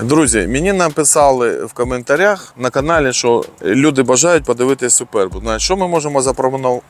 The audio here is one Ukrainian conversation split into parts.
Друзі, мені написали в коментарях на каналі, що люди бажають подивитися супербу. Значить, що ми можемо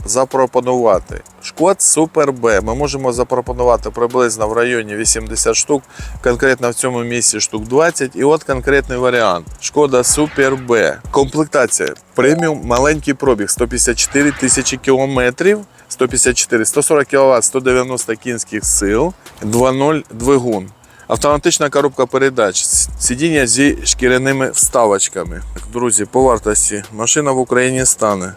запропонувати? Шкод Супер Б. Ми можемо запропонувати приблизно в районі 80 штук, конкретно в цьому місці штук 20. І от конкретний варіант. Шкода Супер Б. Комплектація. Преміум, маленький пробіг 154 тисячі кілометрів. 154, 140 кВт, 190 кінських сил, 2.0 двигун. Автоматична коробка передач, сидіння зі шкіряними вставочками. Друзі, по вартості машина в Україні стане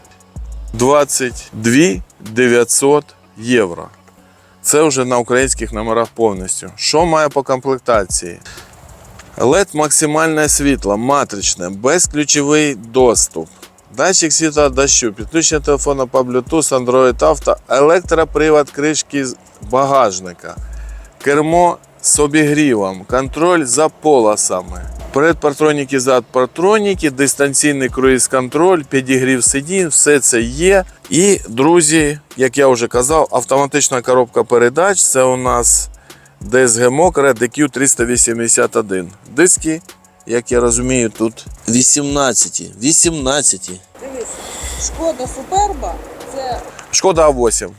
22 900 євро. Це вже на українських номерах повністю. Що має по комплектації? LED максимальне світло, матричне, безключовий доступ. Датчик світла дощу, підключення телефону по Bluetooth, Android Auto, електропривод кришки багажника, кермо з обігрівом, контроль за полосами. Перед партроніки, зад партроніки, дистанційний круїз-контроль, підігрів сидінь, все це є. І, друзі, як я вже казав, автоматична коробка передач це у нас DSG Mokra DQ 381. Диски, як я розумію, тут 18. 18. Дивись, шкода суперба це Шкода А8.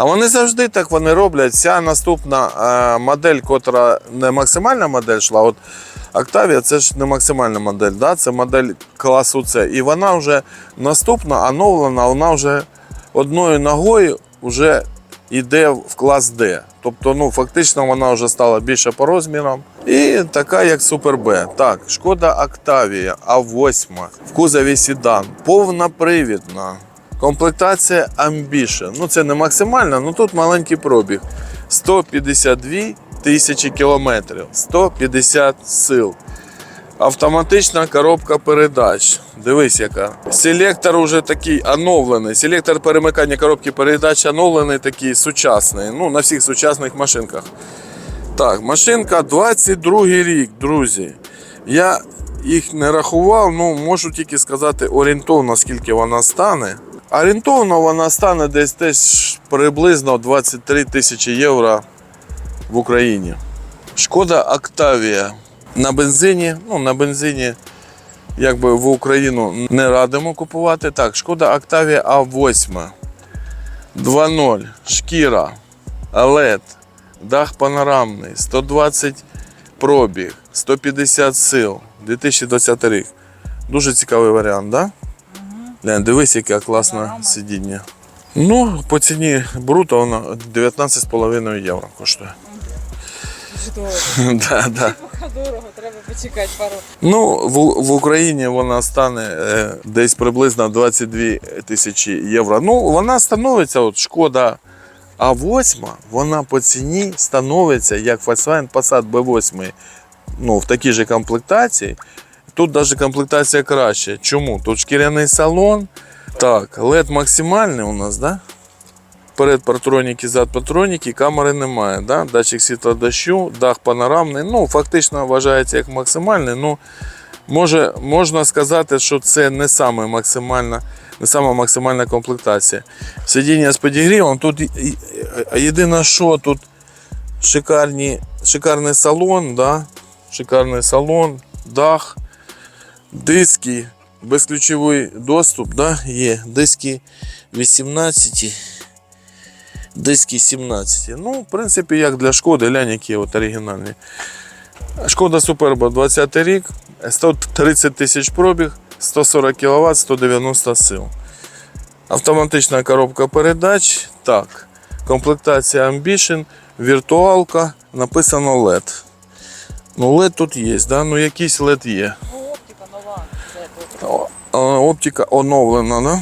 А вони завжди так вони роблять. Ця наступна е, модель, котра не максимальна модель йшла. От Octavia це ж не максимальна модель, да? це модель класу С. І вона вже наступна, оновлена, вона вже одною ногою вже йде в клас D. Тобто, ну, фактично вона вже стала більше по розмірам. І така, як Супер Б. Так, шкода Octavia А8 в кузові Сідан, повнопривідна. Комплектація Ambition. Ну, це не максимальна, ну тут маленький пробіг. 152 тисячі кілометрів, 150 сил. Автоматична коробка передач. Дивись, яка. Селектор уже такий оновлений. Селектор перемикання коробки передач оновлений, такий сучасний. Ну, на всіх сучасних машинках. Так, машинка 22 рік, друзі. Я їх не рахував, ну можу тільки сказати орієнтовно, скільки вона стане. Орієнтовно вона стане десь десь приблизно 23 тисячі євро в Україні. Шкода Октавія на бензині. Ну, на бензині якби в Україну не радимо купувати. Так, шкода Октавія А8. 2.0, шкіра, LED, дах панорамний, 120 пробіг, 150 сил, 2020 рік. Дуже цікавий варіант, так? Да? Глянь, дивись, яке класне сидіння. Ну, по ціні бруто вона 19,5 євро коштує. да, да. Дорого, треба почекати пару. Ну, в, в Україні вона стане е, десь приблизно 22 тисячі євро. Ну, вона становиться, от шкода А8, вона по ціні становиться як Volkswagen Passat B8 ну, в такій же комплектації. Тут навіть комплектація краще. Чому? Тут шкіряний салон. Так, LED максимальний у нас, да? Перед патроніки, зад патроніки, камери немає. Да? Датчик світла дощу, дах панорамний. Ну, фактично вважається як максимальний. Ну, може, можна сказати, що це не саме максимальна, не сама максимальна комплектація. Сидіння з підігрівом. Тут єдине, що тут шикарні, шикарний салон, да? шикарний салон, дах, диски, безключовий доступ, да? є диски 18. Диски 17. Ну, в принципі, як для шкоди, глянь, які от оригінальні. Шкода Суперба 20 рік, 130 тисяч пробіг, 140 кВт, 190 сил. Автоматична коробка передач. Так. Комплектація Ambition, віртуалка, написано LED. Ну, LED тут є, да? ну якийсь LED є. Оптика оновлена, да?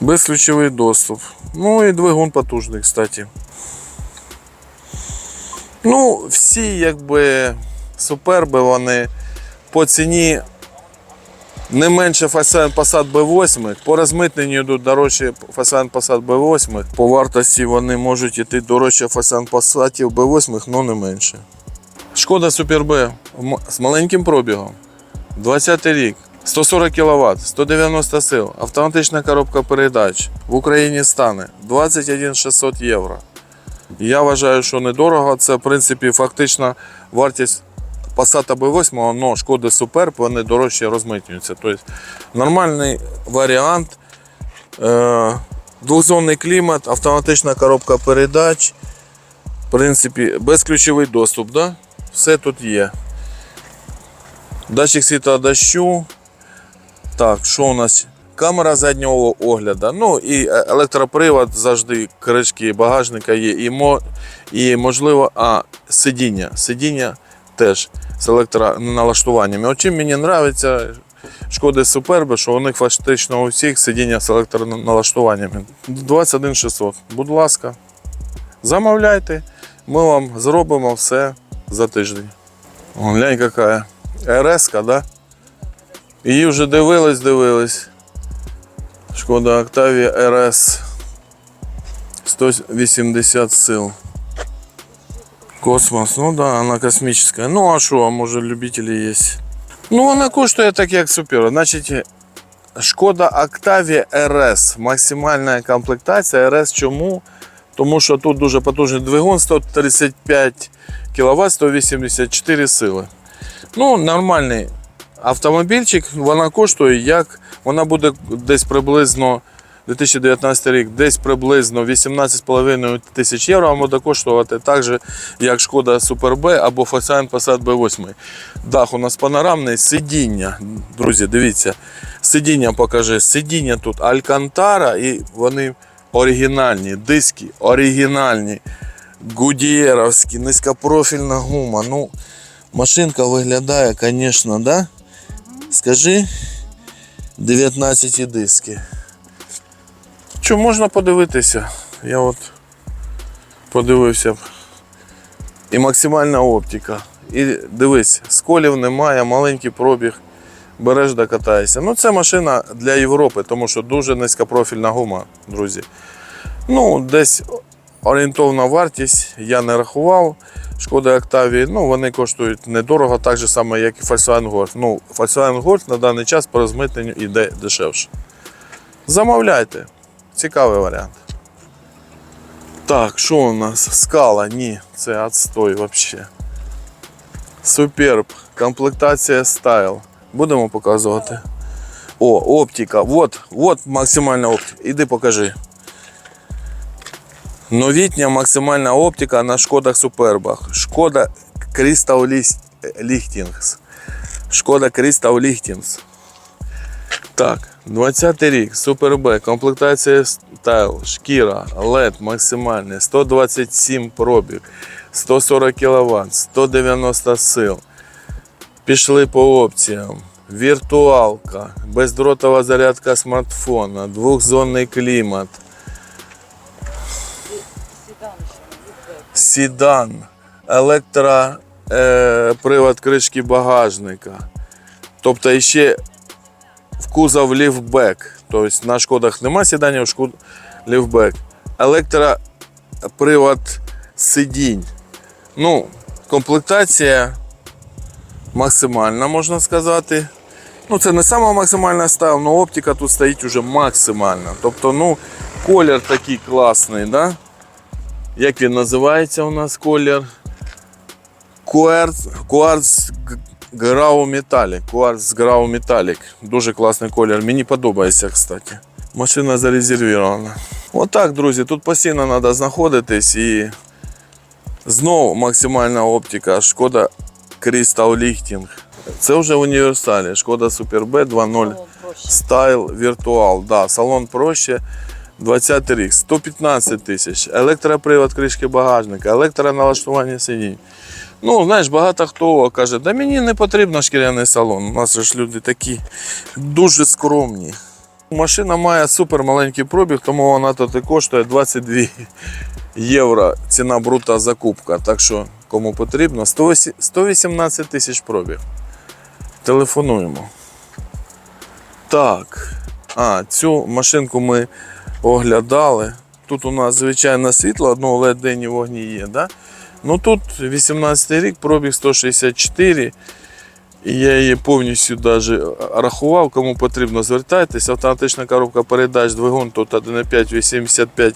Безключовий доступ. Ну і двигун потужний, кстати. Ну, всі якби суперби, вони по ціні не менше Volkswagen Passat B8. По розмитненню йдуть дорожче Volkswagen Passat B8. По вартості вони можуть йти дорожче Volkswagen Passat B8, але не менше. Шкода B м- з маленьким пробігом. 20 рік, 140 кВт, 190 сил, автоматична коробка передач в Україні стане 21 600 євро. Я вважаю, що недорого. Це, в принципі, фактично вартість Passat B8, але шкоди Superb, вони дорожче розмитнюються. Тобто нормальний варіант. Е, двохзонний клімат, автоматична коробка передач. В принципі, безключовий доступ. Да? Все тут є. Датчик світла дощу. Так, що у нас? Камера заднього огляду. Ну і е- електропривод завжди, кришки багажника є. І, мо, і можливо, а, сидіння. Сидіння теж з електроналаштуваннями. Чим мені подобається шкоди Суперби, що у них фактично у всіх сидіння з електроналаштуваннями. 21 600. Будь ласка, замовляйте, ми вам зробимо все за тиждень. Глянь, яка РС, да? Її вже дивились, дивились. Шкода Octavia РС 180 сил. Космос, ну да, она космическая. Ну а що, а може любителі є? Ну, вона коштує так, як супер. Значить, Шкода Octavia RS. Максимальна комплектація RS чому? Тому що тут дуже потужний двигун 135 кВт, 184 сили. Ну, нормальний автомобільчик, вона коштує як. Вона буде десь приблизно 2019 рік, десь приблизно 18,5 тисяч євро, буде коштувати так же, як Шкода Super B або Volkswagen Passat B8. Дах у нас панорамний, сидіння. Друзі, дивіться, сидіння покажи. Сидіння тут Алькантара і вони оригінальні, диски оригінальні, гудієровські, низькопрофільна гума. Ну, машинка виглядає, звісно, да? Скажи, 19 диски. Що можна подивитися? Я от подивився. І максимальна оптика. І дивись, сколів немає, маленький пробіг. Береш да катаєшся. Ну, це машина для Європи, тому що дуже низькопрофільна гума, друзі. Ну, десь орієнтовна вартість я не рахував. Шкода Octavia, ну вони коштують недорого, так же само, як і Volkswagen Golf. Ну, Volkswagen Golf на даний час по розмитненню йде дешевше. Замовляйте. Цікавий варіант. Так, що у нас? Скала? Ні, це отстой взагалі. Суперб. Комплектація стайл. Будемо показувати. О, оптика. Вот, вот максимальна оптика. Іди покажи. Новітня максимальна оптика на шкодах Супербах. Шкода Crystal Lichtings. Шкода Crystal Lichtings. Так, 20 рік, B, комплектація стайл, шкіра, LED максимальний, 127 пробіг, 140 кВт, 190 сил. Пішли по опціям. Віртуалка, бездротова зарядка смартфона, двохзонний клімат, Сідан, електропривод е, кришки багажника. Тобто ще в кузов ліфтбек. Тобто на шкодах нема сідання, в шкод ліфтбек. Електропривод сидінь. Ну, комплектація максимальна, можна сказати. Ну, це не сама максимальна стайл, але оптика тут стоїть уже максимальна. Тобто, ну, колір такий класний, да? Як він називається у нас колір? Quartz Grau Metallic. Quartz Grau Metallic. Дуже класний колір. Мені подобається, кстати. Машина зарезервірована. Отак, друзі, тут постійно треба знаходитись і знову максимальна оптика. Шкода Crystal Lighting. Це вже в універсалі. Шкода Super B 2.0 Style Virtual. Да, салон проще. 20 рік, 115 тисяч, електропривод кришки багажника, електроналаштування сидінь. Ну, знаєш, багато хто каже, да мені не потрібно шкіряний салон. У нас ж люди такі дуже скромні. Машина має супер маленький пробіг, тому вона тут і коштує 22 євро. Ціна брута закупка. Так що, кому потрібно, 118 тисяч пробіг. Телефонуємо. Так. А, цю машинку ми оглядали. Тут у нас звичайне світло, одного ледь денні вогні є. Да? Ну тут 18 рік, пробіг 164. І я її повністю даже рахував, кому потрібно, звертайтесь. Автоматична коробка передач, двигун тут 1,5 85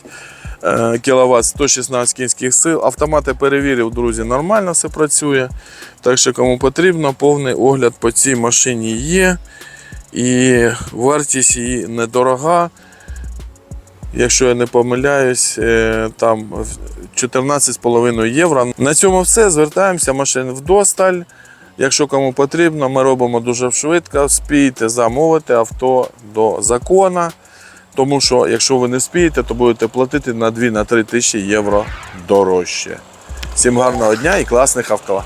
кВт, 116 кінських сил. Автомати перевірив, друзі, нормально все працює. Так що, кому потрібно, повний огляд по цій машині є. І вартість її недорога. Якщо я не помиляюсь, е, там 14,5 євро. На цьому все. Звертаємося, машин вдосталь. Якщо кому потрібно, ми робимо дуже швидко. Спійте замовити авто до закона. Тому що якщо ви не спієте, то будете платити на 2-3 тисячі євро дорожче. Всім гарного дня і класних авто.